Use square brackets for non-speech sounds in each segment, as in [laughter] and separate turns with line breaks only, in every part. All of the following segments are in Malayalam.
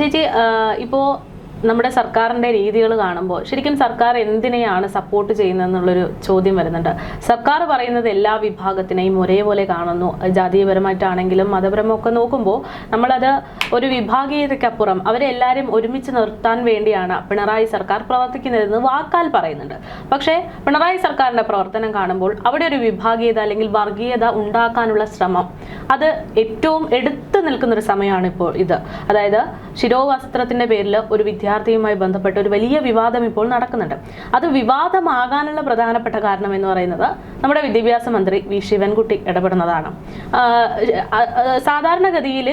ചേച്ചി ഇപ്പോൾ നമ്മുടെ സർക്കാരിന്റെ രീതികൾ കാണുമ്പോൾ ശരിക്കും സർക്കാർ എന്തിനെയാണ് സപ്പോർട്ട് ചെയ്യുന്നതെന്നുള്ളൊരു ചോദ്യം വരുന്നുണ്ട്. സർക്കാർ പറയുന്നത് എല്ലാ വിഭാഗത്തിനെയും ഒരേപോലെ കാണുന്നു. ജാതീയപരമായിട്ടാണെങ്കിലും മതപരമൊക്കെ നോക്കുമ്പോൾ നമ്മളത് ഒരു വിഭാഗീയതയ്ക്കപ്പുറം അവരെ എല്ലാവരും ഒരുമിച്ച് നിർത്താൻ വേണ്ടിയാണ് പിണറായി സർക്കാർ പ്രവർത്തിക്കുന്നതെന്ന് വാക്കാൽ പറയുന്നുണ്ട്. പക്ഷേ പിണറായി സർക്കാരിന്റെ പ്രവർത്തനം കാണുമ്പോൾ അവിടെ ഒരു വിഭാഗീയത അല്ലെങ്കിൽ വർഗീയത ഉണ്ടാക്കാനുള്ള ശ്രമം അത് ഏറ്റവും എടുത്തു നിൽക്കുന്നൊരു സമയമാണ് ഇപ്പോൾ ഇത്. അതായത് ശിരോവസ്ത്രത്തിന്റെ പേരിൽ ഒരു വിദ്യാർത്ഥിയുമായി ബന്ധപ്പെട്ട ഒരു വലിയ വിവാദം ഇപ്പോൾ നടക്കുന്നുണ്ട്. അത് വിവാദമാകാനുള്ള പ്രധാനപ്പെട്ട കാരണം എന്ന് പറയുന്നത് നമ്മുടെ വിദ്യാഭ്യാസ മന്ത്രി വി. ശിവൻകുട്ടി ഇടപെടുന്നതാണ്. സാധാരണഗതിയിൽ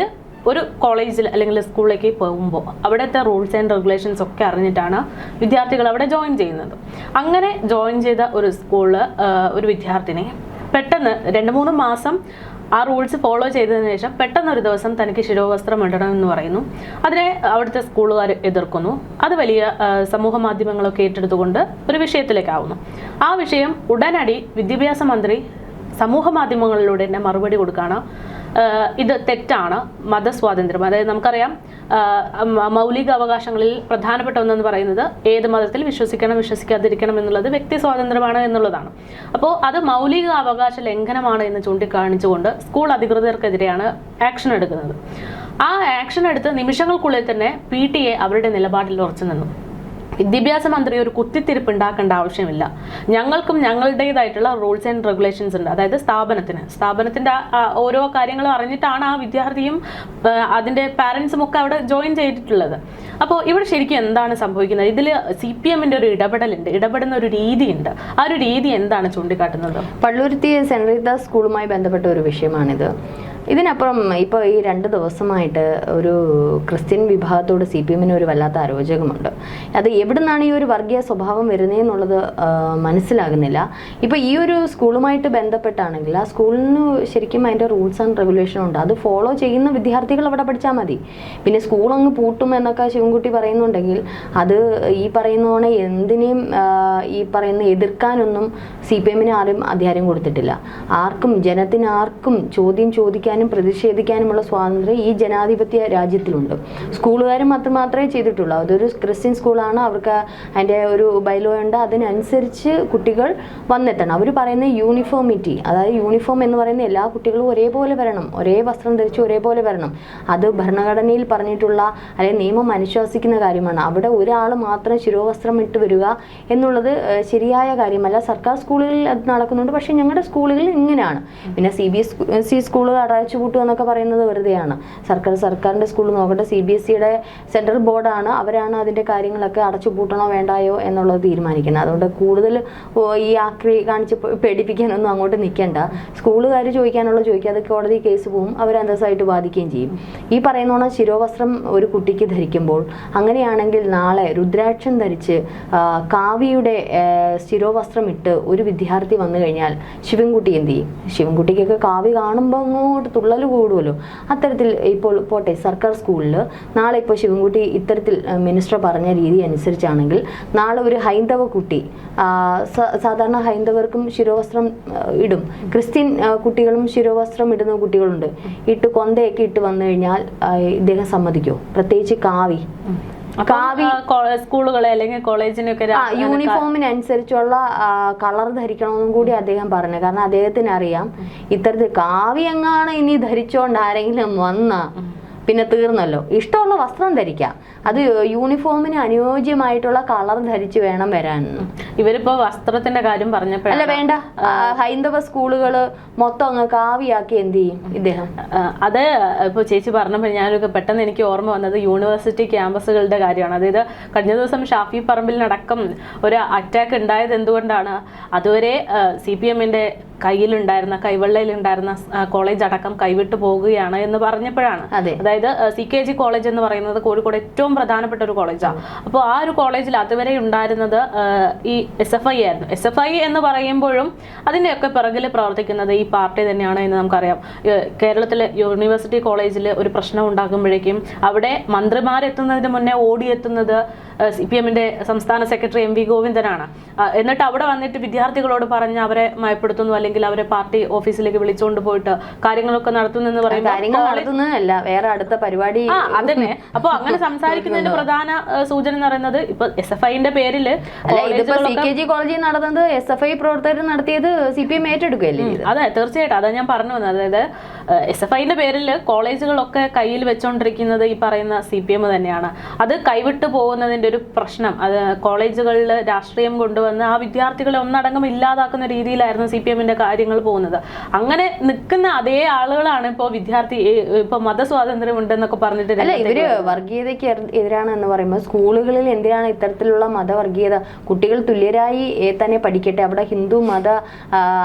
ഒരു കോളേജിൽ അല്ലെങ്കിൽ സ്കൂളിലേക്ക് പോകുമ്പോൾ അവിടുത്തെ റൂൾസ് ആൻഡ് റെഗുലേഷൻസ് ഒക്കെ അറിഞ്ഞിട്ടാണ് വിദ്യാർത്ഥികൾ അവിടെ ജോയിൻ ചെയ്യുന്നത്. അങ്ങനെ ജോയിൻ ചെയ്ത ഒരു സ്കൂളിൽ ഒരു വിദ്യാർത്ഥിനി പെട്ടെന്ന് രണ്ട് മൂന്ന് മാസം ആ റൂൾസ് ഫോളോ ചെയ്തതിന് ശേഷം പെട്ടെന്ന് ഒരു ദിവസം തനിക്ക് ശിരോവസ്ത്രം ഇടണം എന്ന് പറയുന്നു. അതിനെ അവിടുത്തെ സ്കൂളുകാർ എതിർക്കുന്നു. അത് വലിയ സമൂഹ മാധ്യമങ്ങളൊക്കെ ഏറ്റെടുത്തുകൊണ്ട് ഒരു വിഷയത്തിലേക്കാവുന്നു. ആ വിഷയം ഉടനടി വിദ്യാഭ്യാസ മന്ത്രി സമൂഹ മാധ്യമങ്ങളിലൂടെ തന്നെ മറുപടി കൊടുക്കുകയാണ് ഇത് തെറ്റാണ്. മതസ്വാതന്ത്ര്യം. അതായത് നമുക്കറിയാം മൗലിക അവകാശങ്ങളിൽ പ്രധാനപ്പെട്ട ഒന്നെന്ന് പറയുന്നത് ഏത് മതത്തിൽ വിശ്വസിക്കണം വിശ്വസിക്കാതിരിക്കണം എന്നുള്ളത് വ്യക്തി സ്വാതന്ത്ര്യമാണ് എന്നുള്ളതാണ്. അപ്പോൾ അത് മൗലിക അവകാശ ലംഘനമാണ് എന്ന് ചൂണ്ടിക്കാണിച്ചുകൊണ്ട് സ്കൂൾ അധികൃതർക്കെതിരെയാണ് ആക്ഷൻ എടുക്കുന്നത്. ആ ആക്ഷൻ എടുത്ത് നിമിഷങ്ങൾക്കുള്ളിൽ തന്നെ പി ടി എ അവരുടെ നിലപാടിൽ ഉറച്ചു നിന്നു. വിദ്യാഭ്യാസ മന്ത്രി ഒരു കുത്തിത്തിരിപ്പ് ഉണ്ടാക്കേണ്ട ആവശ്യമില്ല. ഞങ്ങൾക്കും ഞങ്ങളുടേതായിട്ടുള്ള റൂൾസ് ആൻഡ് റെഗുലേഷൻസ് ഉണ്ട്. അതായത് സ്ഥാപനത്തിന്. സ്ഥാപനത്തിന്റെ ഓരോ കാര്യങ്ങളും അറിഞ്ഞിട്ടാണ് ആ വിദ്യാർത്ഥിയും അതിന്റെ പാരന്റ്സും ഒക്കെ അവിടെ ജോയിൻ ചെയ്തിട്ടുള്ളത്. അപ്പോൾ ഇവിടെ ശരിക്കും എന്താണ് സംഭവിക്കുന്നത്? ഇതിൽ സി പി എമ്മിന്റെ ഒരു ഇടപെടലുണ്ട്. ഇടപെടുന്ന ഒരു രീതിയുണ്ട്. ആ ഒരു രീതി എന്താണ് ചൂണ്ടിക്കാട്ടുന്നത്?
പള്ളുരുത്തി സെന്റ് റീതാസ് സ്കൂളുമായി ബന്ധപ്പെട്ട ഒരു വിഷയമാണിത്. ഇതിനപ്പുറം ഇപ്പോൾ ഈ രണ്ട് ദിവസമായിട്ട് ഒരു ക്രിസ്ത്യൻ വിഭാഗത്തോട് സി പി എമ്മിന് ഒരു വല്ലാത്ത അരോചകമുണ്ട് അത് എവിടെ നിന്നാണ് ഈ ഒരു വർഗീയ സ്വഭാവം വരുന്നതെന്നുള്ളത് മനസ്സിലാകുന്നില്ല. ഇപ്പോൾ ഈ ഒരു സ്കൂളുമായിട്ട് ബന്ധപ്പെട്ടാണെങ്കിൽ ആ സ്കൂളിന് ശരിക്കും അതിന്റെ റൂൾസ് ആൻഡ് റെഗുലേഷൻ ഉണ്ട്. അത് ഫോളോ ചെയ്യുന്ന വിദ്യാർത്ഥികൾ അവിടെ പഠിച്ചാൽ മതി. പിന്നെ സ്കൂൾ അങ്ങ് പൂട്ടും എന്നൊക്കെ ശിവൻകുട്ടി പറയുന്നുണ്ടെങ്കിൽ അത് ഈ പറയുന്നതോടെ എന്തിനേയും ഈ പറയുന്ന എതിർക്കാനൊന്നും സി പി എമ്മിന് ആരും അധികാരം കൊടുത്തിട്ടില്ല. ആർക്കും ജനത്തിന് ആർക്കും ചോദ്യം ചോദിക്കാനും പ്രതിഷേധിക്കാനുമുള്ള സ്വാതന്ത്ര്യം ഈ ജനാധിപത്യ രാജ്യത്തിലുണ്ട്. സ്കൂളുകാർ മാത്രം മാത്രമേ ചെയ്തിട്ടുള്ളൂ. അതൊരു ക്രിസ്ത്യൻ സ്കൂളാണ് അവർക്ക് അതിന്റെ ഒരു ബൈലോ ഉണ്ട് അതിനനുസരിച്ച് കുട്ടികൾ വന്നെത്തണം. അവർ പറയുന്ന യൂണിഫോമിറ്റി അതായത് യൂണിഫോം എന്ന് പറയുന്ന എല്ലാ കുട്ടികളും ഒരേപോലെ വരണം. ഒരേ വസ്ത്രം ധരിച്ച് ഒരേപോലെ വരണം. അത് ഭരണഘടനയിൽ പറഞ്ഞിട്ടുള്ള അല്ലെങ്കിൽ നിയമം അനുശാസിക്കുന്ന കാര്യമാണ്. അവിടെ ഒരാൾ മാത്രം ശിരോവസ്ത്രം ഇട്ട് വരിക എന്നുള്ളത് ശരിയായ കാര്യമല്ല. സർക്കാർ സ്കൂളുകളിൽ അത് നടക്കുന്നുണ്ട്. പക്ഷേ ഞങ്ങളുടെ സ്കൂളുകളിൽ ഇങ്ങനെയാണ്. പിന്നെ സി ബി എസ് സി സ്കൂളുകൾ അടച്ചു കൂട്ടുക എന്നൊക്കെ പറയുന്നത് വെറുതെയാണ്. സർക്കാർ സർക്കാരിന്റെ സ്കൂൾ നോക്കട്ടെ. സി ബി എസ് സിയുടെ സെൻട്രൽ ബോർഡാണ് അവരാണ് അതിന്റെ കാര്യങ്ങളൊക്കെ അടച്ചു പൂട്ടണോ വേണ്ടായോ എന്നുള്ളത് തീരുമാനിക്കണം അതുകൊണ്ട് കൂടുതൽ ഈ ആക്രി കാണിച്ച് പേടിപ്പിക്കാനൊന്നും അങ്ങോട്ട് നിൽക്കേണ്ട. സ്കൂളുകാർ ചോദിക്കാനുള്ള ചോദിക്കുക അത് കോടതി കേസ് പോവും അവർ അന്തസ്സായിട്ട് ബാധിക്കുകയും ചെയ്യും. ഈ പറയുന്നോണം ശിരോവസ്ത്രം ഒരു കുട്ടിക്ക് ധരിക്കുമ്പോൾ അങ്ങനെയാണെങ്കിൽ നാളെ രുദ്രാക്ഷം ധരിച്ച് കാവിയുടെ ശിരോവസ്ത്രം ഇട്ട് ഒരു വിദ്യാർത്ഥി വന്നു കഴിഞ്ഞാൽ ശിവൻകുട്ടി എന്ത് ചെയ്യും? ശിവൻകുട്ടിക്കൊക്കെ കാവി കാണുമ്പോൾ അങ്ങോട്ട് തുള്ളൽ കൂടുമല്ലോ അത്തരത്തിൽ ഇപ്പോൾ പോട്ടെ സർക്കാർ സ്കൂളിൽ നാളെ ഇപ്പോൾ ശിവൻകുട്ടി ഇത്തരത്തിൽ മിനിസ്റ്റർ പറഞ്ഞ രീതി അനുസരിച്ചാണെങ്കിൽ നാളെ ഒരു ഹൈന്ദവ കുട്ടി സാധാരണ ഹൈന്ദവർക്കും ശിരോവസ്ത്രം ഇടും. ക്രിസ്ത്യൻ കുട്ടികളും ശിരോവസ്ത്രം ഇടുന്ന കുട്ടികളുണ്ട്. ഇട്ട് കൊന്തയൊക്കെ ഇട്ട് വന്നു കഴിഞ്ഞാൽ ഇദ്ദേഹം സമ്മതിക്കോ. പ്രത്യേകിച്ച് കാവി. കാവി
സ്കൂളുകളെ അല്ലെങ്കിൽ കോളേജിനൊക്കെ
യൂണിഫോമിനനുസരിച്ചുള്ള കളർ ധരിക്കണമെന്നും കൂടി അദ്ദേഹം പറഞ്ഞു. കാരണം അദ്ദേഹത്തിന് അറിയാം ഇത്തരത്തിൽ കാവി എങ്ങാണ് ഇനി ധരിച്ചോണ്ട് ആരെങ്കിലും വന്ന? പിന്നെ തീർന്നല്ലോ. ഇഷ്ടമുള്ള വസ്ത്രം ധരിക്കാം. അത് യൂണിഫോമിന് അനുയോജ്യമായിട്ടുള്ള കളർ ധരിച്ച് വേണം വരാൻ.
ഇവരിപ്പോ വസ്ത്രത്തിന്റെ കാര്യം
പറഞ്ഞപ്പോ
അല്ല
വേണ്ട. ഹൈന്ദവ സ്കൂളുകൾ മൊത്തം അങ്ങ് കാവിയാക്കി എന്ത് ചെയ്യും ഇദ്ദേഹം?
അത് ഇപ്പോൾ ചേച്ചി പറഞ്ഞപ്പോൾ ഞാനൊക്കെ പെട്ടെന്ന് എനിക്ക് ഓർമ്മ വന്നത് യൂണിവേഴ്സിറ്റി ക്യാമ്പസുകളുടെ കാര്യമാണ്. അതായത് കഴിഞ്ഞ ദിവസം ഷാഫി പറമ്പിൽ പറമ്പിലിനടക്കം ഒരു അറ്റാക്ക് ഉണ്ടായത് എന്തുകൊണ്ടാണ്? അതുവരെ സി പി എമ്മിന്റെ കയ്യിലുണ്ടായിരുന്ന കൈവെള്ളയിലുണ്ടായിരുന്ന കോളേജ് അടക്കം കൈവിട്ടു പോകുകയാണ് എന്ന് പറഞ്ഞപ്പോഴാണ്. അതായത് സി കെ ജി കോളേജ് എന്ന് പറയുന്നത് കോഴിക്കോട് ഏറ്റവും പ്രധാനപ്പെട്ട ഒരു കോളേജാണ് അപ്പോൾ ആ ഒരു കോളേജിൽ അതുവരെ ഉണ്ടായിരുന്നത് ഈ എസ് എഫ് ഐ ആയിരുന്നു. എസ് എഫ് ഐ എന്ന് പറയുമ്പോഴും അതിന്റെയൊക്കെ പിറകിൽ പ്രവർത്തിക്കുന്നത് ഈ പാർട്ടി തന്നെയാണ് എന്ന് നമുക്കറിയാം. കേരളത്തിലെ യൂണിവേഴ്സിറ്റി കോളേജിൽ ഒരു പ്രശ്നം ഉണ്ടാകുമ്പോഴേക്കും അവിടെ മന്ത്രിമാരെത്തുന്നതിന് മുന്നേ ഓടിയെത്തുന്നത് സി പി എമ്മിന്റെ സംസ്ഥാന സെക്രട്ടറി എം വി ഗോവിന്ദനാണ് എന്നിട്ട് അവിടെ വന്നിട്ട് വിദ്യാർത്ഥികളോട് പറഞ്ഞ് അവരെ മയപ്പെടുത്തുന്നു അല്ലെങ്കിൽ അവരെ പാർട്ടി ഓഫീസിലേക്ക് വിളിച്ചുകൊണ്ട് പോയിട്ട് കാര്യങ്ങളൊക്കെ നടത്തുന്നെന്ന് പറയുന്നത് പറയുമ്പോൾ
കാര്യങ്ങൾ നടത്തുന്നതല്ല. വേറെ അടുത്ത പരിപാടി
ആ അതന്നെ. അപ്പൊ അങ്ങനെ [laughs] സംസാരിക്കുന്നതിന്റെ പ്രധാന സൂചന എന്ന് പറയുന്നത് ഇപ്പൊ എസ് എഫ് ഐന്റെ
ജി കോളേജിൽ നടന്നത് എസ് എഫ് ഐ പ്രവർത്തകർ നടത്തിയത് സി പി എം ഏറ്റെടുക്കുകയല്ലേ
അതെ തീർച്ചയായിട്ടും. അതാ ഞാൻ പറഞ്ഞു വന്നത്. അതായത് എസ് എഫ് ഐന്റെ പേരിൽ കോളേജുകളൊക്കെ കയ്യിൽ വെച്ചുകൊണ്ടിരിക്കുന്നത് ഈ പറയുന്ന സി പി എം തന്നെയാണ്. അത് കൈവിട്ടു പോകുന്നതിന്റെ ഒരു പ്രശ്നം. അത് കോളേജുകളിൽ രാഷ്ട്രീയം കൊണ്ടുവന്ന് ആ വിദ്യാർത്ഥികളെ ഒന്നടങ്കം ഇല്ലാതാക്കുന്ന രീതിയിലായിരുന്നു സി പി എമ്മിന്റെ കാര്യങ്ങൾ പോകുന്നത്. അങ്ങനെ നിൽക്കുന്ന അതേ ആളുകളാണ് ഇപ്പോൾ വിദ്യാർത്ഥി ഏ, ഇപ്പൊ മതസ്വാതന്ത്ര്യം ഉണ്ടെന്നൊക്കെ പറഞ്ഞിട്ട്
അല്ല ഇവർ വർഗീയതയ്ക്ക് എതിരാണ് എന്ന് പറയുമ്പോൾ സ്കൂളുകളിൽ എന്തിനാണ് ഇത്തരത്തിലുള്ള മതവർഗീയത? കുട്ടികൾ തുല്യരായി തന്നെ പഠിക്കട്ടെ. അവിടെ ഹിന്ദു മത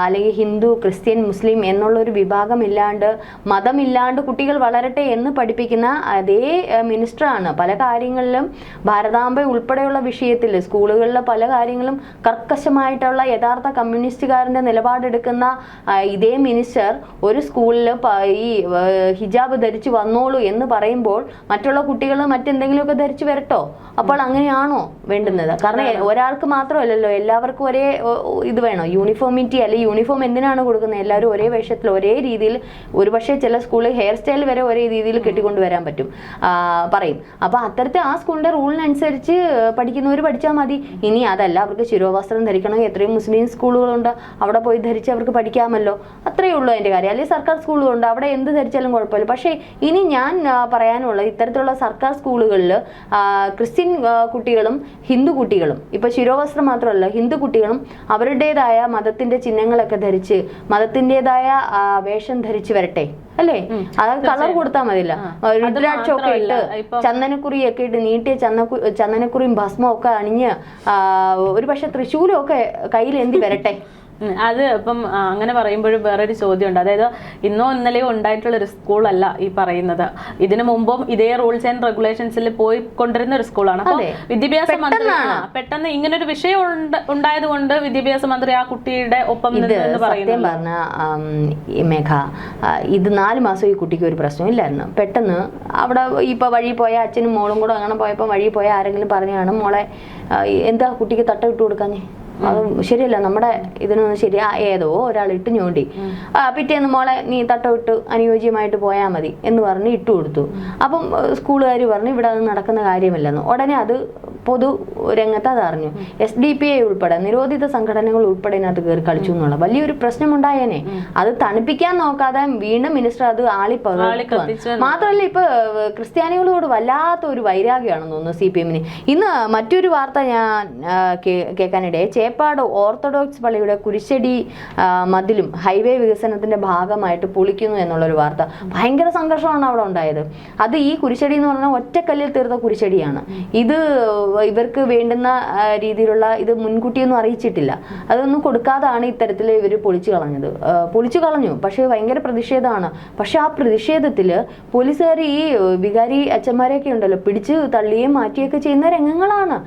അല്ലെങ്കിൽ ഹിന്ദു ക്രിസ്ത്യൻ മുസ്ലിം എന്നുള്ള ഒരു വിഭാഗം ഇല്ലാണ്ട് മതമില്ലാണ്ട് കുട്ടികൾ വളരട്ടെ എന്ന് പഠിപ്പിക്കുന്ന അതേ മിനിസ്റ്ററാണ്. പല കാര്യങ്ങളിലും ഭാരതാംബ ഉൾപ്പെടെയുള്ള വിഷയത്തിൽ സ്കൂളുകളിലെ പല കാര്യങ്ങളും കർക്കശമായിട്ടുള്ള യഥാർത്ഥ കമ്മ്യൂണിസ്റ്റുകാരന്റെ നിലപാടെടുക്കുന്ന ആ, ഇതേ മിനിസ്റ്റർ ഒരു സ്കൂളിൽ ഈ ഹിജാബ് ധരിച്ചു വന്നോളൂ എന്ന് പറയുമ്പോൾ മറ്റുള്ള കുട്ടികൾ മറ്റെന്തെങ്കിലുമൊക്കെ ധരിച്ചു വരട്ടോ? അപ്പോൾ അങ്ങനെയാണോ വേണ്ടുന്നത്? കാരണം ഒരാൾക്ക് മാത്രമല്ലല്ലോ എല്ലാവർക്കും ഒരേ ഇത് വേണോ? യൂണിഫോമിറ്റി അല്ലെ യൂണിഫോം എന്തിനാണ് കൊടുക്കുന്നത്? എല്ലാവരും ഒരേ വേഷത്തിൽ ഒരേ രീതിയിൽ ഒരുപക്ഷെ ചില സ്കൂളിൽ ഹെയർ സ്റ്റൈൽ വരെ ഒരേ രീതിയിൽ കെട്ടിക്കൊണ്ട് വരാൻ പറ്റും. പറയും. അപ്പോൾ അത്തരത്തിൽ ആ സ്കൂളിന്റെ റൂളിനനുസരിച്ച് പഠിക്കുന്നവർ പഠിച്ചാൽ മതി. ഇനി അതല്ല അവർക്ക് ശിരോവസ്ത്രം ധരിക്കണമെങ്കിൽ എത്രയും മുസ്ലിം സ്കൂളുകളുണ്ട് അവിടെ പോയി ധരിച്ച് അവർക്ക് പഠിക്കാമല്ലോ. അത്രയേ ഉള്ളൂ അതിന്റെ കാര്യം. അല്ലെങ്കിൽ സർക്കാർ സ്കൂളുകളുണ്ട് അവിടെ എന്ത് ധരിച്ചാലും കുഴപ്പമില്ല. പക്ഷേ ഇനി ഞാൻ പറയാനുള്ളത് ഇത്തരത്തിലുള്ള സർക്കാർ സ്കൂളുകളിൽ ക്രിസ്ത്യൻ കുട്ടികളും ഹിന്ദു കുട്ടികളും ഇപ്പോൾ ശിരോവസ്ത്രം മാത്രമല്ല ഹിന്ദു കുട്ടികളും അവരുടേതായ മതത്തിന്റെ ചിഹ്നങ്ങളൊക്കെ ധരിച്ച് മതത്തിന്റെതായ വേഷം ധരിച്ച് വരട്ടെ അല്ലേ? അത് കളർ കൊടുത്താൽ മതില്ല രുദ്രാക്ഷമൊക്കെ ഇട്ട്
ചന്ദനക്കുറി ഒക്കെ
ചന്ദനക്കുറിയൊക്കെ ഇട്ട് നീട്ടിയ ചന്ദ ചന്ദനക്കുറിയും ഭസ്മവും ഒക്കെ അണിഞ്ഞ് ഒരു പക്ഷെ തൃശ്ശൂലും ഒക്കെ കയ്യിൽ എന്തി വരട്ടെ. [laughs]
അത് ഇപ്പം അങ്ങനെ പറയുമ്പോഴും വേറൊരു ചോദ്യമുണ്ട്. അതായത് ഇന്നോ ഇന്നലെയോ ഉണ്ടായിട്ടുള്ള ഒരു സ്കൂളല്ല ഈ പറയുന്നത്. ഇതിനു മുമ്പും ഇതേ റൂൾസ് ആൻഡ് റെഗുലേഷൻസിൽ പോയി കൊണ്ടിരുന്ന ഒരു സ്കൂളാണ് അപ്പോൾ വിദ്യാഭ്യാസ മന്ത്രി പെട്ടെന്ന് ഇങ്ങനെ ഒരു വിഷയം ഉണ്ട്- ഉണ്ടായത് കൊണ്ട് വിദ്യാഭ്യാസ മന്ത്രി ആ കുട്ടിയുടെ ഒപ്പം
സത്യം പറഞ്ഞ മേഘ ഇത് നാല് മാസം ഈ കുട്ടിക്ക് ഒരു പ്രശ്നമില്ലായിരുന്നു പെട്ടെന്ന് അവിടെ ഇപ്പൊ വഴി പോയ അച്ഛനും മോളും കൂടെ അങ്ങനെ പോയപ്പോൾ വഴി പോയ ആരെങ്കിലും പറഞ്ഞാണ് മോളെ എന്താ കുട്ടിക്ക് തട്ട ഇട്ട് കൊടുക്കാഞ്ഞേ? അത് ശരിയല്ല നമ്മുടെ ഇതിനൊന്നും ശരി ഏതോ ഒരാൾ ഇട്ട് ഞോണ്ടി. ആ പിറ്റേന്ന് മോളെ നീ തട്ട ഇട്ട് അനുയോജ്യമായിട്ട് പോയാൽ മതി എന്ന് പറഞ്ഞ് ഇട്ടു കൊടുത്തു. അപ്പം സ്കൂളുകാർ പറഞ്ഞു ഇവിടെ അത് നടക്കുന്ന കാര്യമില്ലെന്ന്. ഉടനെ അത് പൊതു രംഗത്ത് അത് അറിഞ്ഞു എസ് ഡി പി ഐ ഉൾപ്പെടെ നിരോധിത സംഘടനകൾ ഉൾപ്പെടെ ഇതിനകത്ത് കയറി കളിച്ചു എന്നുള്ള വലിയൊരു പ്രശ്നമുണ്ടായേനെ. അത് തണുപ്പിക്കാൻ നോക്കാതെ വീണ്ടും മിനിസ്റ്റർ അത് ആളി മാത്രമല്ല ഇപ്പൊ ക്രിസ്ത്യാനികളോട് വല്ലാത്ത ഒരു വൈരാഗ്യമാണെന്ന് തോന്നുന്നു സി പി എമ്മിന് ഇന്ന് മറ്റൊരു വാർത്ത ഞാൻ കേൾക്കാനിടയെ ചേപ്പാട് ഓർത്തഡോക്സ് പള്ളിയുടെ കുരിശടി മതിലും ഹൈവേ വികസനത്തിന്റെ ഭാഗമായിട്ട് പൊളിക്കുന്നു എന്നുള്ളൊരു വാർത്ത. ഭയങ്കര സംഘർഷമാണ് അവിടെ ഉണ്ടായത്. അത് ഈ കുരിശടി എന്ന് പറഞ്ഞാൽ ഒറ്റക്കല്ലിൽ തീർത്ത കുരിശടിയാണ്. ഇത് ഇവർക്ക് വേണ്ടുന്ന രീതിയിലുള്ള ഇത് മുൻകൂട്ടിയൊന്നും അറിയിച്ചിട്ടില്ല. അതൊന്നും കൊടുക്കാതാണ് ഇത്തരത്തിൽ ഇവർ പൊളിച്ചു കളഞ്ഞത്. പൊളിച്ചു കളഞ്ഞു. പക്ഷേ ഭയങ്കര പ്രതിഷേധമാണ്. പക്ഷെ ആ പ്രതിഷേധത്തിൽ പോലീസുകാർ ഈ വികാരി അച്ഛന്മാരെയൊക്കെ ഉണ്ടല്ലോ പിടിച്ച് തള്ളിയും മാറ്റിയൊക്കെ ചെയ്യുന്ന രംഗങ്ങളാണ്.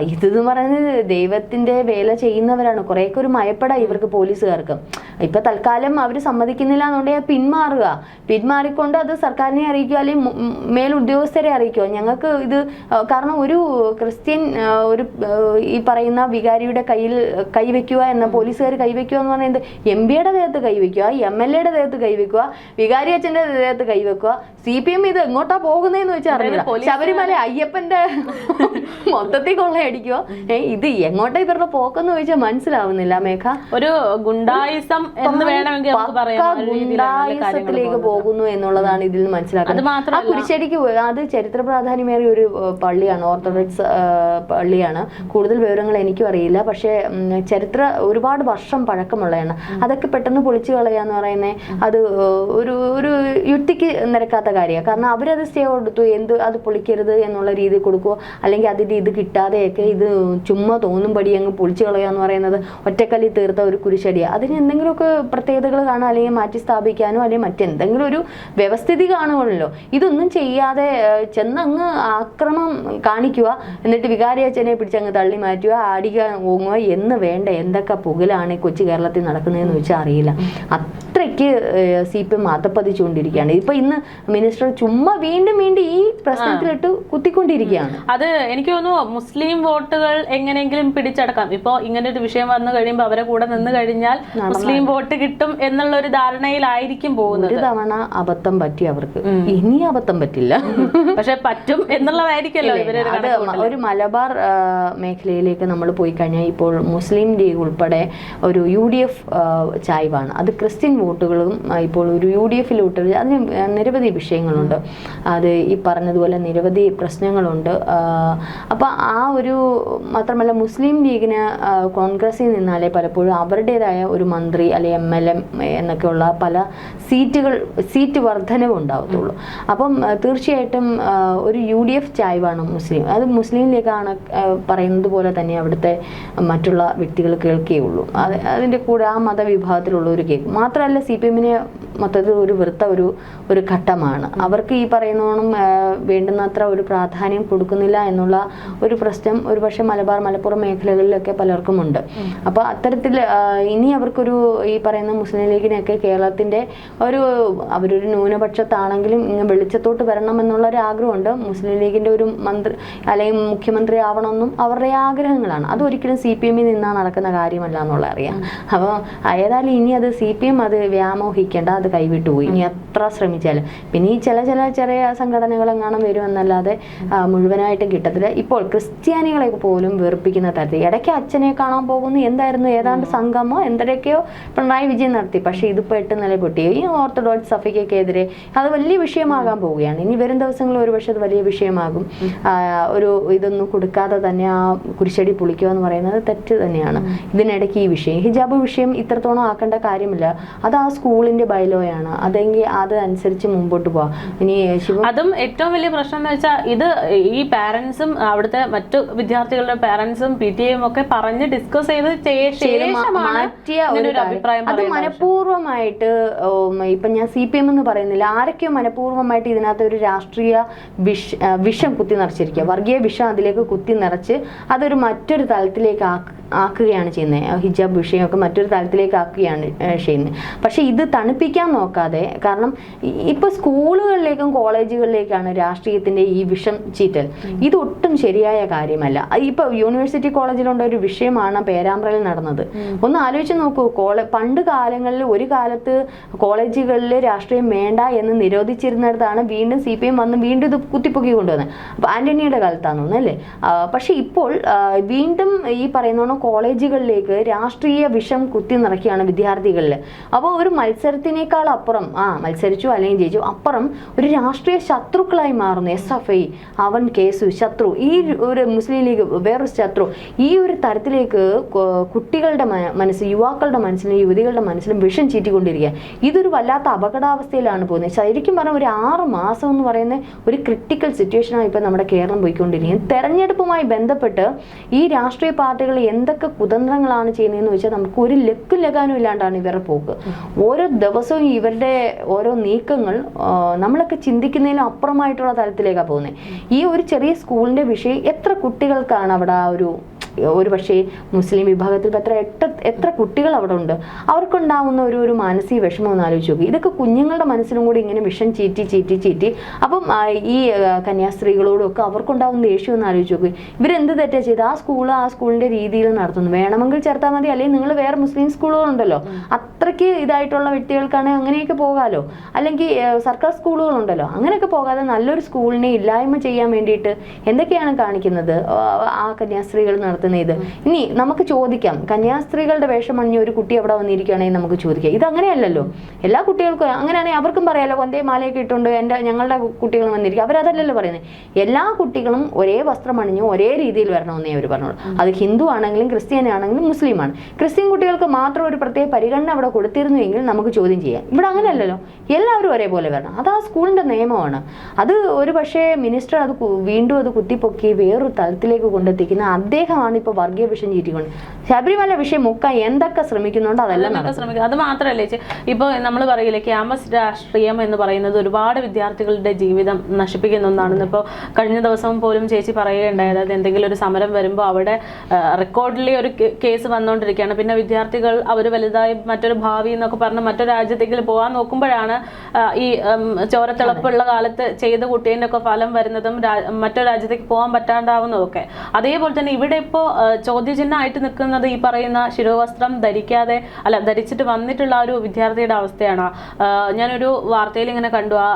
ഇതെന്ന് പറയുന്നത് ദൈവത്തിന്റെ വേല ചെയ്യുന്നവരാണ്. കുറേയൊക്കെ ഒരു മയപ്പെടാ ഇവർക്ക് പോലീസുകാർക്ക്. ഇപ്പൊ തൽക്കാലം അവർ സമ്മതിക്കുന്നില്ല എന്നുണ്ടെങ്കിൽ പിന്മാറുക. പിന്മാറിക്കൊണ്ട് അത് സർക്കാരിനെ അറിയിക്കുക അല്ലെങ്കിൽ മേലുദ്യോഗസ്ഥരെ അറിയിക്കുക. ഞങ്ങൾക്ക് ഇത് കാരണം ഒരു ക്രിസ്ത്യൻ ഒരു ഈ പറയുന്ന വികാരിയുടെ കയ്യിൽ കൈവയ്ക്കുക എന്ന പോലീസുകാർ കൈവയ്ക്കുക എന്ന് പറയുന്നത് എം പിയുടെ ദേഹത്ത് കൈവയ്ക്കുക എം എൽ എയുടെ ദേഹത്ത് കൈവയ്ക്കുക വികാരി അച്ഛന്റെ ദേഹത്ത് കൈവയ്ക്കുക. സി പി എം ഇത് എങ്ങോട്ടാ പോകുന്നതെന്ന് വെച്ചാൽ അറിയില്ല ശബരിമല അയ്യപ്പന്റെ [laughs] മൊത്തത്തിൽ കൊള്ളയടിക്കുക ഇത് എങ്ങോട്ടാ ഇവരുടെ പോക്കെന്ന് ചോദിച്ചാൽ മനസ്സിലാവുന്നില്ല മേഘ.
ഒരു ഗുണ്ടായിസം എന്ന് വേണമെങ്കിൽ
ഗുണ്ടായുസത്തിലേക്ക് പോകുന്നു എന്നുള്ളതാണ് ഇതിൽ മനസ്സിലാക്കുന്നത്. ആ കുരിശടിക്ക് അത് ചരിത്ര പ്രാധാന്യമേറിയ ഒരു പള്ളിയാണ് ഓർത്തഡോക്സ് പള്ളിയാണ്. കൂടുതൽ വിവരങ്ങൾ എനിക്കും അറിയില്ല. പക്ഷേ ചരിത്ര ഒരുപാട് വർഷം പഴക്കമുള്ളതാണ് അതൊക്കെ പെട്ടെന്ന് പൊളിച്ചു കളയുക എന്ന് പറയുന്നത് അത് ഒരു ഒരു യുക്തിക്ക് നിരക്കാത്ത കാര്യമാണ്. കാരണം അവരത് സ്റ്റേ കൊടുത്തു. എന്ത് അത് പൊളിക്കരുത് എന്നുള്ള രീതി കൊടുക്കുക അല്ലെങ്കിൽ അതിന്റെ ഇത് കിട്ടാതെയൊക്കെ ഇത് ചുമ്മാ തോന്നുംപടി അങ്ങ് പൊളിച്ചു കളയുക എന്ന് പറയുന്നത് ഒറ്റക്കല്ലി തീർത്ത ഒരു കുരിശടിയാണ് അതിന് എന്തെങ്കിലുമൊക്കെ പ്രത്യേകതകൾ കാണാം അല്ലെങ്കിൽ മാറ്റി സ്ഥാപിക്കാനോ അല്ലെങ്കിൽ മറ്റെന്തെങ്കിലും ഒരു വ്യവസ്ഥിതി കാണുമല്ലോ ഇതൊന്നും ചെയ്യാതെ ചെന്നങ്ങ് ആക്രമം കാണിക്കുക എന്നിട്ട് വികാരി അച്ഛനെ പിടിച്ചങ്ങ് തള്ളി മാറ്റുക ആടിക ഓങ്ങുക എന്ന് വേണ്ട എന്തൊക്കെ പുകലാണ് കൊച്ചു കേരളത്തിൽ നടക്കുന്നതെന്ന് വെച്ചാൽ അറിയില്ല. അത്രയ്ക്ക് സി പി എം അതപ്പതിച്ചുകൊണ്ടിരിക്കുകയാണ് ഇപ്പൊ ഇന്ന് മിനിസ്റ്റർ ചുമ്മാ വീണ്ടും വീണ്ടും ഈ പ്രശ്നത്തിലിട്ട് കുത്തിക്കൊണ്ടിരിക്കുകയാണ്.
അത് എനിക്ക് തോന്നുന്നു മുസ്ലിം വോട്ടുകൾ എങ്ങനെയെങ്കിലും പിടിച്ചടക്കാം. ഇപ്പോ ഇങ്ങനെ ഒരു വിഷയം വന്നു കഴിയുമ്പോൾ അവരെ കൂടെ നിന്ന് കഴിഞ്ഞാൽ മുസ്ലിം വോട്ട് കിട്ടും എന്നുള്ള ഒരു ധാരണയിലായിരിക്കും പോകുന്നത്.
ഒരു തവണ അബദ്ധം പറ്റി അവർക്ക്. ഇനി അബദ്ധം പറ്റില്ല.
പക്ഷെ പറ്റും എന്നുള്ളതായിരിക്കല്ലോ
അത് ഒരു മലബാർ മേഖലയിലേക്ക് നമ്മൾ പോയി കഴിഞ്ഞാൽ ഇപ്പോൾ മുസ്ലിം ലീഗ് ഉൾപ്പെടെ ഒരു യു ഡി എഫ് ചായ്വാണ്. അത് ക്രിസ്ത്യൻ വോട്ടുകളും ആ, ഇപ്പോൾ ഒരു യു ഡി എഫിൽ വിട്ടത് അതിന് നിരവധി വിഷയങ്ങളുണ്ട്. അത് ഈ പറഞ്ഞതുപോലെ നിരവധി പ്രശ്നങ്ങളുണ്ട്. അപ്പോൾ ആ ഒരു മാത്രമല്ല മുസ്ലിം ലീഗിന് കോൺഗ്രസിൽ നിന്നാലേ പലപ്പോഴും അവരുടേതായ ഒരു മന്ത്രി അല്ലെങ്കിൽ എം എൽ എം എന്നൊക്കെയുള്ള പല സീറ്റുകൾ സീറ്റ് വർധനവ് ഉണ്ടാവത്തുള്ളൂ. അപ്പം തീർച്ചയായിട്ടും ഒരു യു ഡി എഫ് ചായ്വാണ് മുസ്ലിം. അത് മുസ്ലിം ലീഗാണ് പറയുന്നത് പോലെ തന്നെ അവിടുത്തെ മറ്റുള്ള വ്യക്തികൾ കേൾക്കുകയുള്ളൂ അത് അതിന്റെ കൂടെ ആ മതവിഭാഗത്തിലുള്ളവർ കേൾക്കും. മാത്രമല്ല സി പി എമ്മിനെ മൊത്തത്തിൽ ഒരു വൃത്ത ഒരു ഒരു ഘട്ടമാണ്. അവർക്ക് ഈ പറയുന്നോണം വേണ്ടുന്നത്ര ഒരു പ്രാധാന്യം കൊടുക്കുന്നില്ല എന്നുള്ള ഒരു പ്രശ്നം ഒരു പക്ഷേ മലബാർ മലപ്പുറം മേഖലകളിലൊക്കെ പലർക്കും ഉണ്ട് അപ്പോൾ അത്തരത്തിൽ ഇനി അവർക്കൊരു ഈ പറയുന്ന മുസ്ലിം ലീഗിനെയൊക്കെ കേരളത്തിന്റെ ഒരു അവരൊരു ന്യൂനപക്ഷത്താണെങ്കിലും ഇങ്ങനെ വെളിച്ചത്തോട്ട് വരണം എന്നുള്ള ഒരു ആഗ്രഹമുണ്ട് മുസ്ലിം ലീഗിന്റെ ഒരു മന്ത്രി അല്ലെങ്കിൽ മുഖ്യമന്ത്രി ആവണമെന്നും അവരുടെ ആഗ്രഹങ്ങളാണ്. അതൊരിക്കലും സി പി എമ്മിൽ നിന്നാണ് നടക്കുന്ന കാര്യമല്ല എന്നുള്ള അറിയാം അപ്പോൾ ഏതായാലും ഇനി അത് സി പി എം അത് വ്യാമോഹിക്കേണ്ട അത് കൈവിട്ടു പോയി. ഇനി എത്ര ശ്രമിച്ചാലും. പിന്നെ ഈ ചില ചില ചെറിയ സംഘടനകളെങ്ങാനും വരുമെന്നല്ലാതെ മുഴുവനായിട്ടും കിട്ടത്തില്ല. ഇപ്പോൾ ക്രിസ്ത്യാനികളെ പോലും വെറുപ്പിക്കുന്ന തരത്തിൽ. ഇടയ്ക്ക് അച്ഛനെ കാണാൻ പോകുന്നു. എന്തായിരുന്നു? ഏതാണ്ട് സംഗമോ എന്തൊക്കെയോ പിണറായി വിജയൻ നടത്തി. പക്ഷേ ഇതിപ്പോൾ എട്ട് നില പൊട്ടി ഈ ഓർത്തഡോക്സ് സഭയ്ക്കൊക്കെതിരെ അത് വലിയ വിഷയമാകാൻ പോവുകയാണ്. ഇനി വരും ദിവസങ്ങളിൽ ഒരുപക്ഷെ അത് വലിയ വിഷയമാകും. ഒരു ഇതൊന്നും കൊടുക്കാതെ തന്നെ ആ കുരിശടി പുളിക്കുക എന്ന് പറയുന്നത് തെറ്റ് തന്നെയാണ്. ഇതിനിടയ്ക്ക് ഈ വിഷയം ഹിജാബ് വിഷയം ഇത്രത്തോളം ആക്കേണ്ട കാര്യമില്ല. അത് ആ സ്കൂളിന്റെ ബൈലോയാണ് അതെങ്കിൽ അത് അനുസരിച്ച് മുമ്പോട്ട് പോവാം ഇനി
അതും ഏറ്റവും വലിയ പ്രശ്നം എന്ന് വെച്ചാൽ ഇത് ഈ പാരന്റ്സും അവിടുത്തെ മറ്റു വിദ്യാർത്ഥികളുടെ പാരന്റ്സും പി ടി എയും ഒക്കെ പറഞ്ഞ് ഡിസ്കസ് ചെയ്ത്
മാറ്റിയ ഒരു.
അഭിപ്രായം
അത്. മനഃപൂർവമായിട്ട് ഇപ്പൊ ഞാൻ സി പി എം എന്ന് പറയുന്നില്ല ആരൊക്കെയോ മനഃപൂർവമായിട്ട് ഇതിനകത്ത് ഒരു രാഷ്ട്രീയ വിഷ വിഷം കുത്തി നിറച്ചിരിക്കുക വർഗീയ വിഷം അതിലേക്ക് കുത്തി നിറച്ച് അതൊരു മറ്റൊരു തലത്തിലേക്ക് ആക്ക- ആക്കുകയാണ് ചെയ്യുന്നത്. ഹിജാബ് വിഷയമൊക്കെ മറ്റൊരു തലത്തിലേക്ക് ആക്കുകയാണ് ചെയ്യുന്നത്. പക്ഷേ ഇത് തണുപ്പിക്കാൻ നോക്കാതെ കാരണം ഇപ്പോൾ ഇപ്പൊ സ്കൂളുകളിലേക്കും കോളേജുകളിലേക്കാണ് രാഷ്ട്രീയത്തിന്റെ ഈ വിഷം ചീറ്റൽ. ഇതൊട്ടും ശരിയായ കാര്യമല്ല. ഇപ്പോൾ ഇപ്പൊ യൂണിവേഴ്സിറ്റി കോളേജിലുണ്ട ഒരു വിഷയമാണ് പേരാമ്പ്രയിൽ നടന്നത്. ഒന്ന് ആലോചിച്ച് നോക്കൂ കോളേ പണ്ട് കാലങ്ങളിൽ ഒരു കാലത്ത് കോളേജുകളിൽ രാഷ്ട്രീയം വേണ്ട എന്ന് നിരോധിച്ചിരുന്നിടത്താണ് വീണ്ടും സി പി എം വന്ന് വീണ്ടും ഇത് കുത്തിപ്പൊക്കി കൊണ്ടുവന്നത്. അപ്പോൾ ആന്റണിയുടെ കാലത്താണെന്ന് അല്ലേ? പക്ഷേ പക്ഷെ ഇപ്പോൾ വീണ്ടും ഈ പറയുന്നോണം കോളേജുകളിലേക്ക് രാഷ്ട്രീയ വിഷം കുത്തി നിറയ്ക്കുകയാണ് വിദ്യാർത്ഥികളിൽ അപ്പോൾ ഒരു മത്സരത്തിനേക്കാൾ അപ്പുറം ആ മത്സരിച്ചു അല്ലെങ്കിൽ ജയിച്ചു അപ്പുറം ഒരു രാഷ്ട്രീയ ശത്രുക്കളായി മാറുന്നു. എസ് എഫ് ഐ അവൻ കേസു ശത്രു. ഈ ഒരു മുസ്ലിം ലീഗ് വേറൊരു ശത്രു. ഈ ഒരു തരത്തിലേക്ക് കുട്ടികളുടെ മനസ്സ് യുവാക്കളുടെ മനസ്സിലും യുവതികളുടെ മനസ്സിലും വിഷം ചീറ്റിക്കൊണ്ടിരിക്കുക ഇതൊരു വല്ലാത്ത അപകടാവസ്ഥയിലാണ് പോകുന്നത്. ശരിക്കും പറഞ്ഞാൽ ഒരു ആറ് മാസം എന്ന് പറയുന്ന ഒരു ക്രിട്ടിക്കൽ സിറ്റുവേഷനാണ് ഇപ്പോൾ നമ്മുടെ കേരളം പോയിക്കൊണ്ടിരിക്കുന്നത്. തെരഞ്ഞെടുപ്പുമായി ബന്ധപ്പെട്ട് ഈ രാഷ്ട്രീയ പാർട്ടികൾ എന്തൊക്കെ കുതന്ത്രങ്ങളാണ് ചെയ്യുന്നതെന്ന് വെച്ചാൽ നമുക്ക് ഒരു ലക്കും ലഗാനും ഇല്ലാണ്ടാണ് ഇവരുടെ പോക്ക്. ഓരോ ദിവസവും ഇവരുടെ ഓരോ നീക്കങ്ങൾ നമ്മളൊക്കെ ചിന്തിക്കുന്നതിലും അപ്പുറമായിട്ടുള്ള തലത്തിലേക്കാണ് പോകുന്നത് ഈ ഒരു ചെറിയ സ്കൂളിന്റെ വിഷയം എത്ര കുട്ടികൾക്കാണ് അവിടെ ആ ഒരു ഒരു പക്ഷേ മുസ്ലിം വിഭാഗത്തിൽ എത്ര എത്ര കുട്ടികൾ അവിടെ ഉണ്ട്? അവർക്കുണ്ടാവുന്ന ഒരു ഒരു മാനസിക വിഷമം ഒന്ന് ആലോചിച്ച് നോക്കി. ഇതൊക്കെ കുഞ്ഞുങ്ങളുടെ മനസ്സിലും കൂടി ഇങ്ങനെ വിഷം ചീറ്റി ചീറ്റി ചീറ്റി. അപ്പം ഈ കന്യാസ്ത്രീകളോടും ഒക്കെ അവർക്കുണ്ടാവുന്ന ദേഷ്യം ഒന്ന് ആലോചിച്ച് നോക്കി. ഇവരെന്ത് തെറ്റാ ചെയ്ത്? ആ സ്കൂൾ ആ സ്കൂളിന്റെ രീതിയിൽ നടത്തുന്നു. വേണമെങ്കിൽ ചേർത്താൽ മതി. അല്ലെങ്കിൽ നിങ്ങൾ വേറെ മുസ്ലിം സ്കൂളുകളുണ്ടല്ലോ അത്രയ്ക്ക് ഇതായിട്ടുള്ള വ്യക്തികൾക്കാണെങ്കിൽ അങ്ങനെയൊക്കെ പോകാലോ? അല്ലെങ്കിൽ സർക്കാർ സ്കൂളുകളുണ്ടല്ലോ അങ്ങനെയൊക്കെ പോകാതെ നല്ലൊരു സ്കൂളിനെ ഇല്ലായ്മ ചെയ്യാൻ വേണ്ടിയിട്ട് എന്തൊക്കെയാണ് കാണിക്കുന്നത്? ആ, കന്യാസ്ത്രീകൾ കന്യാസ്ത്രീകൾ നടത്തുന്ന ഇത്. ഇനി നമുക്ക് ചോദിക്കാം. കന്യാസ്ത്രീകളുടെ വേഷം അണിഞ്ഞ ഒരു കുട്ടി അവിടെ വന്നിരിക്കുകയാണെങ്കിൽ നമുക്ക് ചോദിക്കാം. ഇത് അങ്ങനെയല്ലല്ലോ. എല്ലാ കുട്ടികൾക്കും അങ്ങനെയാണെങ്കിൽ അവർക്കും പറയാമല്ലോ കൊന്തേ മാലയൊക്കെ ഇട്ടുണ്ട്. എന്റെ ഞങ്ങളുടെ കുട്ടികൾ വന്നിരിക്കും അവരതല്ലല്ലോ പറയുന്നത്. എല്ലാ കുട്ടികളും ഒരേ വസ്ത്രം അണിഞ്ഞു ഒരേ രീതിയിൽ വരണമെന്നേ അവർ പറഞ്ഞോളൂ. അത് ഹിന്ദു ആണെങ്കിലും ക്രിസ്ത്യൻ ആണെങ്കിലും മുസ്ലിമാണ് ക്രിസ്ത്യൻ കുട്ടികൾക്ക് മാത്രം ഒരു പ്രത്യേക പരിഗണന അവിടെ കൊടുത്തിരുന്നുവെങ്കിൽ നമുക്ക് ചോദ്യം ചെയ്യാം. ഇവിടെ അങ്ങനെയല്ലല്ലോ. എല്ലാവരും ഒരേപോലെ വരണം. അത് ആ സ്കൂളിന്റെ നിയമമാണ്. അത് ഒരു പക്ഷേ മിനിസ്റ്റർ അത് വീണ്ടും അത് കുത്തിപ്പൊക്കി വേറൊരു തലത്തിലേക്ക് കൊണ്ടെത്തിക്കുന്ന അദ്ദേഹമാണ് മാത്രമാണ് ഇപ്പോൾ വർഗീയ വിഷയം ചീറ്റിക്കൊണ്ട്. ശബരിമല വിഷയം മുക്കാൻ എന്തൊക്കെ ശ്രമിക്കുന്നുണ്ടോ അതെല്ലാം
ശ്രമിക്കും? അത് മാത്രമല്ല ചേച്ചി ഇപ്പോൾ നമ്മൾ പറയില്ലേ ക്യാമ്പസ് രാഷ്ട്രീയം എന്ന് പറയുന്നത് ഒരുപാട് വിദ്യാർത്ഥികളുടെ ജീവിതം നശിപ്പിക്കുന്ന ഒന്നാണെന്ന്. ഇപ്പോൾ കഴിഞ്ഞ ദിവസം പോലും ചേച്ചി പറയുകയുണ്ടായത് അതായത് എന്തെങ്കിലും ഒരു സമരം വരുമ്പോൾ അവിടെ റെക്കോർഡിലെ ഒരു കേസ് വന്നുകൊണ്ടിരിക്കുകയാണ് പിന്നെ വിദ്യാർത്ഥികൾ അവർ വലുതായി മറ്റൊരു ഭാവി എന്നൊക്കെ പറഞ്ഞ് മറ്റൊരു രാജ്യത്തേക്ക് പോകാൻ നോക്കുമ്പോഴാണ് ഈ ചോരത്തിളപ്പുള്ള കാലത്ത് ചെയ്ത കുട്ടീന്റെ ഒക്കെ ഫലം വരുന്നതും മറ്റൊരു രാജ്യത്തേക്ക് പോകാൻ പറ്റാണ്ടാവുന്നതും ഒക്കെ. അതേപോലെ തന്നെ ഇവിടെ ഇപ്പോൾ ചോദ്യചിഹ്നമായിട്ട് നിൽക്കുന്നത് ഈ പറയുന്ന ശിരോവസ്ത്രം ധരിക്കാതെ അല്ല ധരിച്ചിട്ട് വന്നിട്ടുള്ള ഒരു വിദ്യാർത്ഥിയുടെ അവസ്ഥയാണ്. ഞാനൊരു വാർത്തയിൽ ഇങ്ങനെ കണ്ടു. ആ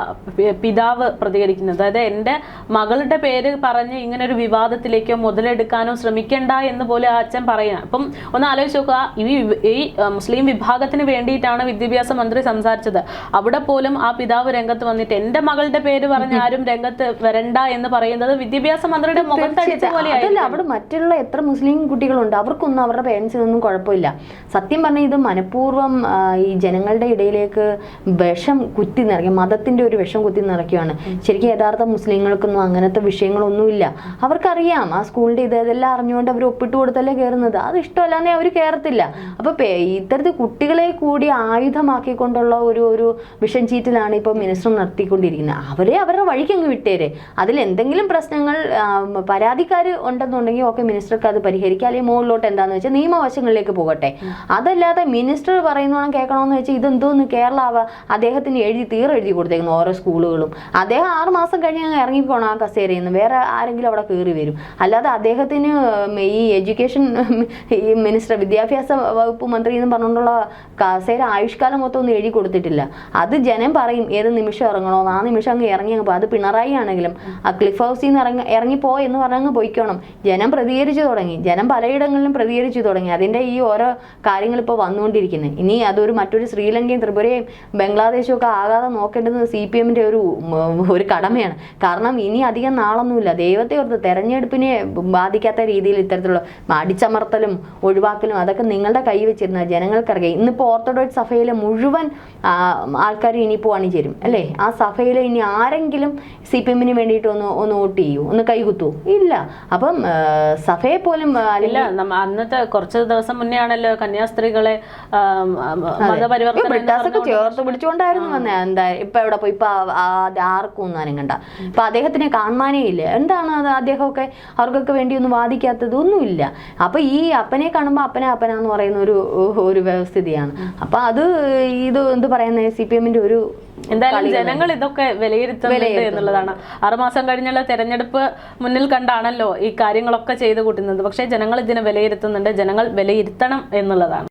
പിതാവ് പ്രതികരിക്കുന്നത്. അതായത് എന്റെ മകളുടെ പേര് പറഞ്ഞ് ഇങ്ങനെ ഒരു വിവാദത്തിലേക്കോ മുതലെടുക്കാനോ ശ്രമിക്കണ്ട എന്ന് പോലെ ആ അച്ഛൻ പറയുക അപ്പം ഒന്ന് ആലോചിച്ച് നോക്കുക. ഈ ഈ മുസ്ലിം വിഭാഗത്തിന് വേണ്ടിയിട്ടാണ് വിദ്യാഭ്യാസ മന്ത്രി സംസാരിച്ചത്. അവിടെ പോലും ആ പിതാവ് രംഗത്ത് വന്നിട്ട് എന്റെ മകളുടെ പേര് പറഞ്ഞ് ആരും രംഗത്ത് വരണ്ട എന്ന് പറയുന്നത് വിദ്യാഭ്യാസ മന്ത്രിയുടെ മുഖത്തടിച്ച പോലെയായി
അവിടെ മറ്റുള്ള എത്ര മുസ്ലിം കുട്ടികളുണ്ട്. അവർക്കൊന്നും അവരുടെ പേരൻസിനൊന്നും കുഴപ്പമില്ല. സത്യം പറഞ്ഞാൽ ഇത് മനഃപൂർവം ഈ ജനങ്ങളുടെ ഇടയിലേക്ക് വിഷം കുത്തി നിറയ്ക്കുക മതത്തിന്റെ ഒരു വിഷം കുത്തി നിറയ്ക്കുകയാണ് ശരിക്കും യഥാർത്ഥ മുസ്ലിങ്ങൾക്കൊന്നും അങ്ങനത്തെ വിഷയങ്ങളൊന്നുമില്ല. അവർക്കറിയാം ആ സ്കൂളിന്റെ ഇത് ഇതെല്ലാം അറിഞ്ഞുകൊണ്ട് അവർ ഒപ്പിട്ട് കൊടുത്തല്ലേ കയറുന്നത് അത് ഇഷ്ടമല്ലാന്നേ അവർ കയറത്തില്ല അപ്പൊ പേ- ഇത്തരത്തിൽ കുട്ടികളെ കൂടി ആയുധമാക്കിക്കൊണ്ടുള്ള ഒരു ഒരു വിഷം ചീറ്റിലാണ് ഇപ്പോൾ മിനിസ്റ്റർ നടത്തിക്കൊണ്ടിരിക്കുന്നത്. അവരെ അവരുടെ വഴിക്ക് അങ്ങ് വിട്ടേരെ. അതിൽ എന്തെങ്കിലും പ്രശ്നങ്ങൾ പരാതിക്കാർ ഉണ്ടെന്നുണ്ടെങ്കിൽ ഓക്കെ മിനിസ്റ്റർക്ക് അത് പരിഹരിക്കാം. അല്ലെങ്കിൽ മുകളിലോട്ട് എന്താണെന്ന് വെച്ചാൽ നിയമവശങ്ങളിലേക്ക് പോകട്ടെ. അതല്ലാതെ മിനിസ്റ്റർ പറയുന്നോണം കേൾക്കണമെന്ന് വെച്ചാൽ ഇതെന്തോന്ന് കേരള അവ- അദ്ദേഹത്തിന് എഴുതി തീർ എഴുതി കൊടുത്തേക്കുന്നു ഓരോ സ്കൂളുകളും. അദ്ദേഹം ആറ് മാസം കഴിഞ്ഞ് അങ്ങ് ഇറങ്ങിപ്പോണം ആ കസേരയിൽ നിന്ന്. വേറെ ആരെങ്കിലും അവിടെ കയറി വരും. അല്ലാതെ അദ്ദേഹത്തിന് ഈ എഡ്യൂക്കേഷൻ ഈ മിനിസ്റ്റർ വിദ്യാഭ്യാസ വകുപ്പ് മന്ത്രി എന്ന് പറഞ്ഞുകൊണ്ടുള്ള കസേര ആയുഷ്കാലം മൊത്തം ഒന്നും എഴുതി കൊടുത്തിട്ടില്ല. അത് ജനം പറയും ഏത് നിമിഷം ഇറങ്ങണോ ആ നിമിഷം അങ്ങ് ഇറങ്ങി അങ്ങ് അത് പിണറായി ആണെങ്കിലും ആ ക്ലിഫ് ഹൗസിൽ നിന്ന് ഇറങ്ങി ഇറങ്ങിപ്പോ എന്ന് പറഞ്ഞങ്ങ് പോയിക്കോണം. ജനം പ്രതികരിച്ചു തുടങ്ങി. ജനം പലയിടങ്ങളിലും പ്രതികരിച്ചു തുടങ്ങി. അതിന്റെ ഈ ഓരോ കാര്യങ്ങൾ ഇപ്പോൾ വന്നുകൊണ്ടിരിക്കുന്നത് ഇനി അതൊരു മറ്റൊരു ശ്രീലങ്കയും ത്രിപുരയും ബംഗ്ലാദേശും ഒക്കെ ആകാതെ നോക്കേണ്ടത് സി പി എമ്മിന്റെ ഒരു ഒരു കടമയാണ്. കാരണം ഇനി അധികം നാളൊന്നുമില്ല. ദൈവത്തെ ഓർത്ത് തെരഞ്ഞെടുപ്പിനെ ബാധിക്കാത്ത രീതിയിൽ ഇത്തരത്തിലുള്ള അടിച്ചമർത്തലും ഒഴിവാക്കലും അതൊക്കെ നിങ്ങളുടെ കൈ വെച്ചിരുന്ന ജനങ്ങൾക്കറിയാം. ഇന്നിപ്പോൾ ഓർത്തഡോക്സ് സഭയിലെ മുഴുവൻ ആ, ഇനി ഇനിയിപ്പോൾ അണിചേരും അല്ലേ? ആ സഭയിലെ ഇനി ആരെങ്കിലും സി പി എമ്മിന് വേണ്ടിയിട്ട് ഒന്ന് ഒന്ന് വോട്ട് ചെയ്യൂ? ഒന്ന് കൈകുത്തു? ഇല്ല. അപ്പം സഭയെ പോലും
ഇല്ല അന്നത്തെ കുറച്ച് ദിവസം മുന്നേ ആണല്ലോ കന്യാസ്ത്രീകളെ
ബ്രിട്ടാസൊക്കെ ചേർത്ത് പിടിച്ചുകൊണ്ടായിരുന്നു വന്നേ. എന്താ ഇപ്പൊ എവിടെ പോയി? ഇപ്പൊ ആർക്കും ഒന്നും കണ്ട. ഇപ്പൊ അദ്ദേഹത്തിനെ കാണാനേ ഇല്ല. എന്താണ് അത് അദ്ദേഹമൊക്കെ അവർക്കൊക്കെ വേണ്ടി ഒന്നും വാദിക്കാത്തത്? ഒന്നുമില്ല അപ്പൊ ഈ അപ്പനെ കാണുമ്പോ അപ്പനെ അപ്പനാന്ന് പറയുന്ന ഒരു ഒരു വ്യവസ്ഥിതിയാണ്. അപ്പൊ അത് ഇത് എന്ത് പറയുന്നത് സി പി എമ്മിന്റെ ഒരു
എന്തായാലും ജനങ്ങൾ ഇതൊക്കെ വിലയിരുത്തുന്നുണ്ട് എന്നുള്ളതാണ്. ആറുമാസം കഴിഞ്ഞുള്ള തെരഞ്ഞെടുപ്പ് മുന്നിൽ കണ്ടാണല്ലോ ഈ കാര്യങ്ങളൊക്കെ ചെയ്തു കൂട്ടുന്നത്. പക്ഷേ ജനങ്ങൾ ഇതിനെ വിലയിരുത്തുന്നുണ്ട്. ജനങ്ങൾ വിലയിരുത്തണം എന്നുള്ളതാണ്.